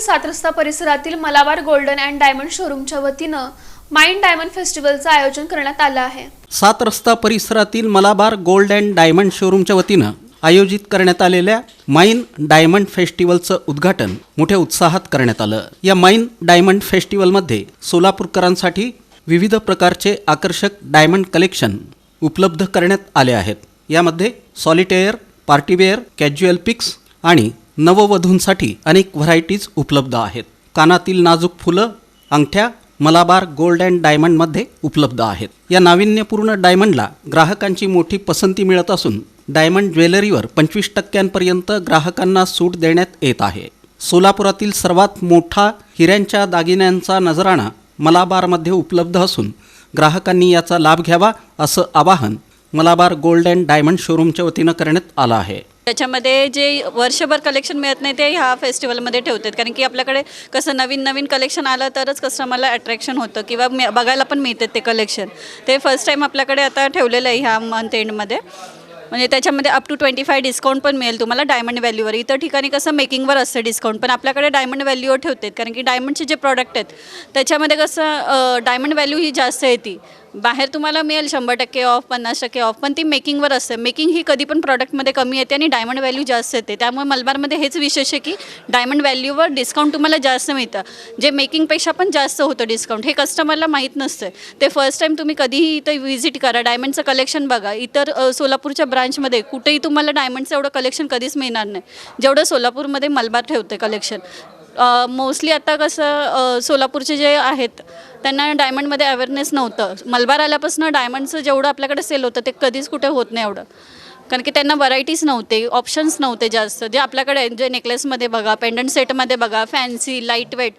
सात रस्ता परिसरातील मलाबार गोल्डन अँड डायमंड शोरूमच्या वतीनं माइंड डायमंड फेस्टिवलचं आयोजन करण्यात आलं आहे. सात रस्ता परिसरातील मलाबार गोल्ड अँड डायमंड शोरूमच्या वतीनं आयोजित करण्यात आलेल्या माइन डायमंड फेस्टिवलचं उद्घाटन मोठ्या उत्साहात करण्यात आलं. या माइन डायमंड फेस्टिवलमध्ये सोलापूरकरांसाठी विविध प्रकारचे आकर्षक डायमंड कलेक्शन उपलब्ध करण्यात आले आहेत. यामध्ये सॉलिटेअर पार्टीवेअर कॅज्युअल पिक्स आणि नववधूंसाठी अनेक व्हरायटीज उपलब्ध आहेत. कानातील नाजूक फुलं अंगठ्या मलाबार गोल्ड अँड डायमंडमध्ये उपलब्ध आहेत. या नाविन्यपूर्ण डायमंडला ग्राहकांची मोठी पसंती मिळत असून डायमंड ज्वेलरीवर पंचवीस टक्क्यांपर्यंत ग्राहकांना सूट देण्यात येत आहे. सोलापुरातील सर्वात मोठा हिऱ्यांच्या दागिन्यांचा नजराणा मलाबारमध्ये उपलब्ध असून ग्राहकांनी याचा लाभ घ्यावा असं आवाहन मलाबार गोल्ड अँड डायमंड शोरूमच्या वतीनं करण्यात आलं आहे. त्याच्यामध्ये जे वर्षभर कलेक्शन मिळत नाही ते ह्या फेस्टिवलमध्ये ठेवतात. कारण की आपल्याकडे कसं नवीन नवीन कलेक्शन आलं तरच कस्टमरला अट्रॅक्शन होतं किंवा बघायला पण मिळतात ते कलेक्शन ते फर्स्ट टाईम आपल्याकडे आता ठेवलेलं आहे ह्या मंथ एंडमध्ये म्हणजे त्याच्यामध्ये up to twenty five discount पण मिळेल तुम्हाला डायमंड व्हॅल्यूवर इतर ठिकाणी कसं मेकिंगवर असतं डिस्काउंट पण आपल्याकडे डायमंड व्हॅल्यूवर ठेवतात. कारण की डायमंडचे जे प्रॉडक्ट आहेत त्याच्यामध्ये कसं डायमंड व्हॅल्यू ही जास्त येते बाहेर तुम्हाला मिळेल शंभर टक्के ऑफ पन्नास टक्के ऑफ पण ती मेकिंगवर असते. मेकिंग ही कधी पण प्रॉडक्टमध्ये कमी येते आणि डायमंड व्हॅल्यू जास्त येते. त्यामुळे मलबारमध्ये हेच विशेष आहे की डायमंड व्हॅल्यूवर डिस्काउंट तुम्हाला जास्त मिळतं. जे मेकिंगपेक्षा पण जास्त होतं डिस्काउंट हे कस्टमरला माहीत नसतं. ते फर्स्ट टाईम तुम्ही कधीही इथं व्हिजिट करा. डायमंडचं कलेक्शन बघा. इतर सोलापूरच्या ब्रांचमध्ये कुठेही तुम्हाला डायमंडचं एवढं कलेक्शन कधीच मिळणार नाही. जेवढं सोलापूरमध्ये मलबार ठेवते कलेक्शन मोस्टली आता कसं सोलापूरचे जे आहेत त्यांना डायमंडमध्ये अवेअरनेस नव्हतं. मलबार आल्यापासून डायमंडचं जेवढं आपल्याकडे सेल होतं ते कधीच कुठे होत नाही एवढं. कारण की त्यांना व्हरायटीज नव्हते ऑप्शन्स नव्हते जास्त. जे आपल्याकडे जे नेकलेसमध्ये बघा पेंडंट सेटमध्ये बघा फॅन्सी लाइट वेट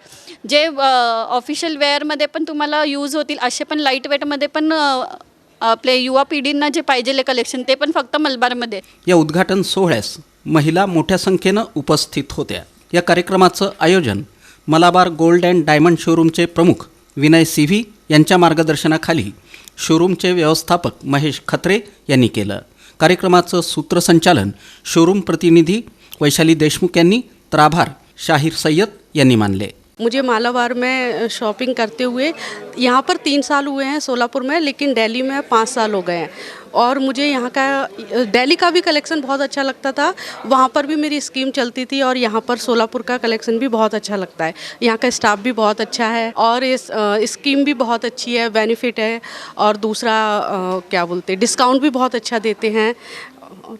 जे ऑफिशियल वेअरमध्ये पण तुम्हाला यूज होतील असे पण लाइट वेटमध्ये पण आपले युवा पिढींना जे पाहिजेले कलेक्शन ते पण फक्त मलबारमध्ये. या उद्घाटन सोहळ्यास महिला मोठ्या संख्येनं उपस्थित होत्या. या कार्यक्रमाचं आयोजन मलाबार गोल्ड अँड डायमंड शोरूमचे प्रमुख विनय सिव्ही यांच्या मार्गदर्शनाखाली शोरूमचे व्यवस्थापक महेश खत्रे यांनी केलं. कार्यक्रमाचं सूत्रसंचालन शोरूम प्रतिनिधी वैशाली देशमुख यांनी तर आभार शाहीर सय्यद यांनी मानले. मुझे मालाबार में शॉपिंग करते हुए यहाँ पर तीन साल हुए हैं सोलापुर में लेकिन दिल्ली में पाँच साल हो गए हैं। और मुझे यहाँ का दिल्ली का भी कलेक्शन बहुत अच्छा लगता था। वहाँ पर भी मेरी स्कीम चलती थी और यहाँ पर सोलापुर का कलेक्शन भी बहुत अच्छा लगता है। यहाँ का स्टाफ भी बहुत अच्छा है और इस स्कीम भी बहुत अच्छी है बेनिफिट है और दूसरा अ, क्या बोलते डिस्काउंट भी बहुत अच्छा देते हैं। और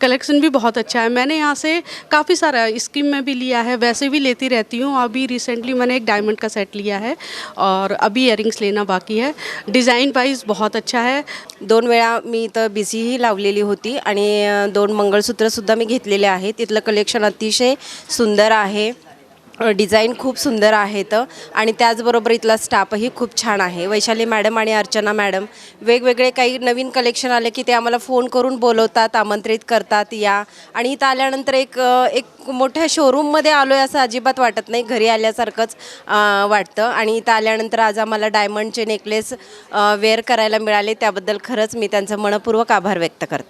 कलेक्शन भी बहुत अच्छा है। मैंने यहाँ से काफ़ी सारा स्कीम में भी लिया है वैसे भी लेती रहती हूँ। अभी रिसेंटली मैंने एक डायमंड का सेट लिया है और अभी इयरिंग्स लेना बाकी है। डिज़ाइन वाइज बहुत अच्छा है। दोन वेळा मी इथं बिझीही लावलेली होती आणि दोन मंगळसूत्रसुद्धा मी घेतलेले आहे तिथलं कलेक्शन अतिशय सुंदर आहे. डिझाईन खूप सुंदर आहेत आणि त्याचबरोबर इथला स्टाफही खूप छान आहे. वैशाली मॅडम आणि अर्चना मॅडम वेगवेगळे काही नवीन कलेक्शन आले की ते आम्हाला फोन करून बोलवतात आमंत्रित करतात या. आणि इथं आल्यानंतर एक एक मोठ्या शोरूममध्ये आलो आहे असं अजिबात वाटत नाही. घरी आल्यासारखंच वाटतं. आणि इथं आल्यानंतर आज आम्हाला डायमंडचे नेकलेस वेअर करायला मिळाले. त्याबद्दल खरंच मी त्यांचं मनपूर्वक आभार व्यक्त करते.